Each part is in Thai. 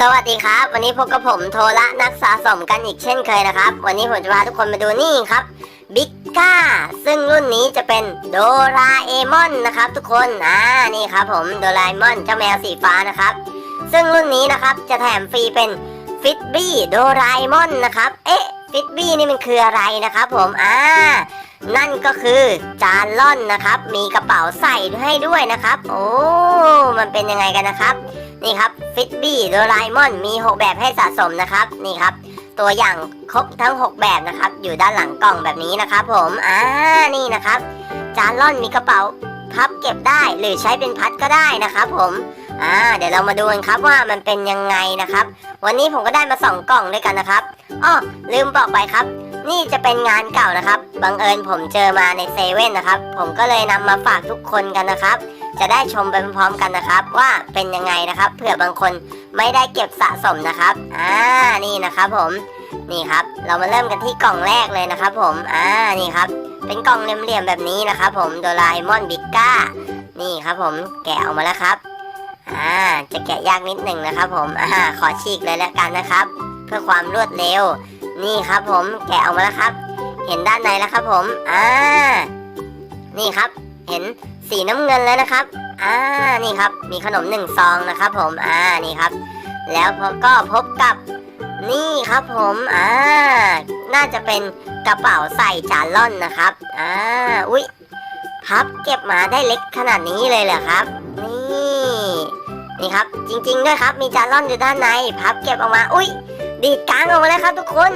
สวัสดีครับ วันนี้พบกับผมโทละนักสะสมกันอีกเช่นเคยนะครับ วันนี้ผมจะพาทุกคนมาดูนี่ครับบิ๊กก้าซึ่งรุ่นนี้จะเป็นโดราเอมอนนะครับทุกคนอ่านี่ครับผมโดราเอมอนเจ้าแมวสีฟ้านะครับ ซึ่งรุ่นนี้นะครับจะแถมฟรีเป็นฟิตบี้โดราเอมอนนะครับเอ๊ะฟิตบี้นี่มันคืออะไรนะครับผมอ่านั่นก็คือจานล่อนนะครับ มีกระเป๋าใส่ให้ด้วยนะครับ โอ้มันเป็นยังไงกันนะครับ นี่ครับฟิตบี้โดราเอมอนมี 6 แบบให้สะสมนะครับนี่ครับ ตัวอย่างครบทั้ง 6 แบบนะครับ อยู่ด้านหลังกล่องแบบนี้นะครับ ผมอ่านี่นะครับ จานล่อนมีกระเป๋าพับเก็บได้หรือใช้เป็นพัดก็ได้นะครับผมอ่าเดี๋ยวเรามาดูกันครับว่ามันเป็นยังไงนะครับ วันนี้ผมก็ได้มาสองกล่องด้วยกันนะครับอ้อลืมบอกไปครับ นี่จะเป็นงานเก่านะครับบังเอิญผมเจอมาในเซเว่นนะครับ ผมก็เลยนำมาฝากทุกคนกันนะครับ จะได้ชมไปพร้อมๆกันนะครับ ว่าเป็นยังไงนะครับเผื่อบางคนไม่ได้เก็บสะสมนะครับอ่านี่นะครับผมนี่ครับ เรามาเริ่มกันที่กล่องแรกเลยนะครับ ผมอ่านี่ครับ เป็นกล่องเหลี่ยมๆแบบนี้นะครับ ผมโดราเอมอนบิ๊กก้านี่ครับผมแกะออกมาแล้วครับอ่าจะแกะยากนิดหนึ่งนะครับ ผมอ่าขอฉีกเลยแล้วกันนะครับ เพื่อความรวดเร็ว นี่ครับผมแกะออกมาแล้วครับ เห็นด้านในแล้วครับผมอ่านี่ครับ เห็น สีน้ำเงินแล้วนะครับ อ่า นี่ครับ มีขนมหนึ่งซองนะครับผม อ่า นี่ครับ แล้วพอก็พบกับนี่ครับผม อ่า น่าจะเป็นกระเป๋าใส่จานล่อนนะครับ อ่า อุ๊ย พับเก็บมาได้เล็กขนาดนี้เลยเหรอครับ นี่ นี่ครับ จริงๆด้วยครับ มีจานล่อนอยู่ด้านใน พับเก็บออกมา อุ๊ย ดีดกลางออกมาแล้วครับทุกคน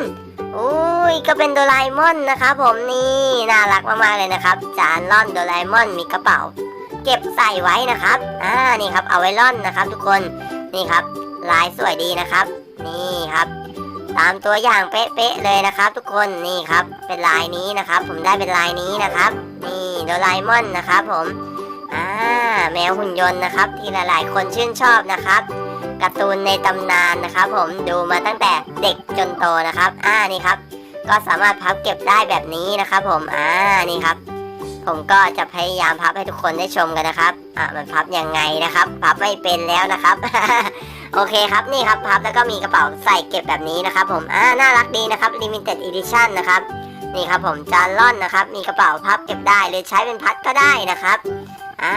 อุ้ยก็เป็นโดราเอมอนนะครับผมนี่น่ารักมากๆเลยนะครับ จานล่อนโดราเอมอนมีกระเป๋า เก็บใส่ไว้นะครับอ่านี่ครับเอาไว้ล่อนนะครับ ทุกคนนี่ครับ ลายสวยดีนะครับ นี่ครับ ตามตัวอย่างเป๊ะๆเลยนะครับ ทุกคนนี่ครับ เป็นลายนี้นะครับ ผมได้เป็นลายนี้นะครับ นี่โดราเอมอนนะครับ ผมอ่าแมวหุ่นยนต์นะครับ ที่หลายๆ คนชื่นชอบนะครับ การ์ตูนในตำนานนะครับ ผมดูมาตั้งแต่เด็กจนโตนะครับ อ่านี่ครับ ก็สามารถพับเก็บได้แบบนี้นะครับ ผมอ่านี่ครับ ผมก็จะพยายามพับให้ทุกคนได้ชมกันนะครับอะมันพับยังไงนะครับ พับไม่เป็นแล้วนะครับ โอเคครับนี่ครับพับแล้วก็มีกระเป๋าใส่เก็บแบบนี้นะครับ ผมอ่าน่ารักดีนะครับ limited edition นะครับนี่ครับผมจานล่อนนะครับ มีกระเป๋าพับเก็บได้หรือใช้เป็นพัดก็ได้นะครับอ่า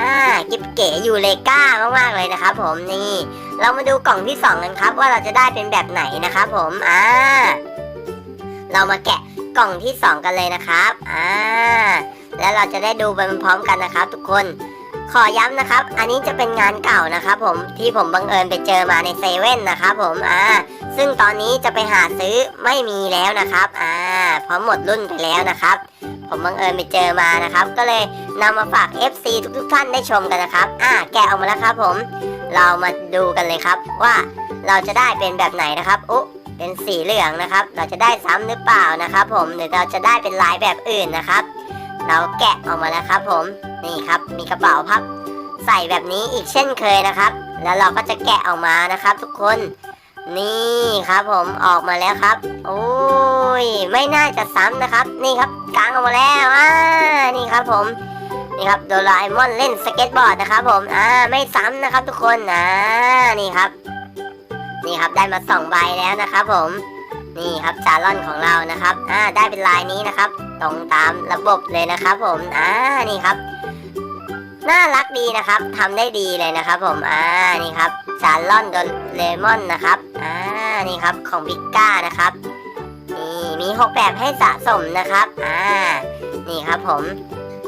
กิบเก๋อยู่เลก้ามากๆเลยนะครับ ผมนี่ เรามาดูกล่องที่สองกันครับ ว่าเราจะได้เป็นแบบไหนนะครับผมอ่าเรามาแกะกล่องที่สองกันเลยนะครับอ่าแล้วเราจะได้ดูไปพร้อมกันนะครับ ทุกคนขอย้ำนะครับ อันนี้จะเป็นงานเก่านะครับผมที่ผมบังเอิญไปเจอมาในเซเว่นนะครับผม อ่า ซึ่งตอนนี้จะไปหาซื้อไม่มีแล้วนะครับ อ่าเพราะหมดรุ่นไปแล้วนะครับ ผมบังเอิญไปเจอมานะครับ ก็เลยนำมาฝาก FC ทุกๆท่านได้ชมกันนะครับ อ่า แกะออกมาแล้วครับผม เรามาดูกันเลยครับว่าเราจะได้เป็นแบบไหนนะครับอุ๊เป็นสีเหลืองนะครับ เราจะได้ซ้ำหรือเปล่านะครับผม หรือเราจะได้เป็นลายแบบอื่นนะครับ เราแกะออกมาแล้วครับ ผม นี่ครับ มีกระเป๋าพับ ใส่แบบนี้อีกเช่นเคยนะครับ แล้วเราก็จะแกะออกมานะครับ ทุกคน นี่ครับผมออกมาแล้วครับ โอ้ยไม่น่าจะซ้ำนะครับ นี่ครับกางออกมาแล้วอ่านี่ครับผมนี่ครับโดราเอมอนเล่นสเก็ตบอร์ดนะครับผมอ่าไม่ซ้ำนะครับทุกคนอ่านี่ครับ นี่ครับได้มาสองใบแล้วนะครับผมนี่ครับจารอนของเรานะครับอ่าได้เป็นลายนี้นะครับ ตรงตามระบบเลยนะครับผมอ่านี่ครับ น่ารักดีนะครับทำได้ดีเลยนะครับผมอ่านี่ครับ จารอนโดเรมอนนะครับ อ่า นี่ครับของบิกก้านะครับ นี่มีหกแบบให้สะสมนะครับ อ่า นี่ครับผม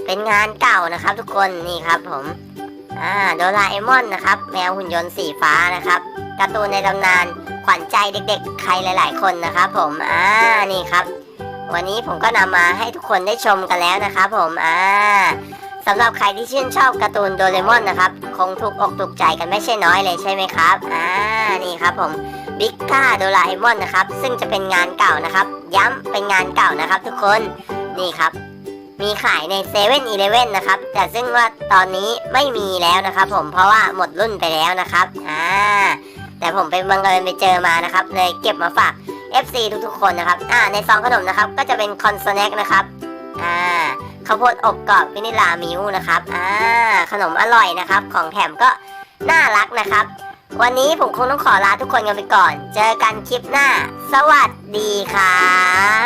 เป็นงานเก่านะครับ ทุกคน นี่ครับผม อ่า โดราเอมอนนะครับ แมวหุ่นยนต์สีฟ้านะครับ การ์ตูนในตำนานขวัญใจเด็กๆ ใครหลาย ๆ คนนะครับผม อ่า นี่ครับ วันนี้ผมก็นำมาให้ทุกคนได้ชมกันแล้วนะครับผม อ่า สำหรับใครที่ชื่นชอบการ์ตูนโดเรมอนนะครับ คงถูกอกถูกใจกันไม่ใช่น้อยเลยใช่ไหมครับ อ่า นี่ครับผมบิ๊กก้าโดราเอมอนนะครับ ซึ่งจะเป็นงานเก่านะครับ ย้ำเป็นงานเก่านะครับ ทุกคน นี่ครับ มีขายในเซเว่นอีเลเว่นนะครับ แต่ซึ่งว่าตอนนี้ไม่มีแล้วนะครับผม เพราะว่าหมดรุ่นไปแล้วนะครับ อ่า แต่ผมไปบังเอิญไปเจอมานะครับ เลยเก็บมาฝาก FC ทุกๆคนนะครับ อ่า ในซองขนมนะครับ ก็จะเป็นคอนโซเน็กนะครับ อ่า ข้าวโพดอบกรอบวินิลลามิวนะครับอ่าขนมอร่อยนะครับ ของแถมก็น่ารักนะครับ วันนี้ผมคงต้องขอลาทุกคนกันไปก่อน เจอกันคลิปหน้า สวัสดีครับ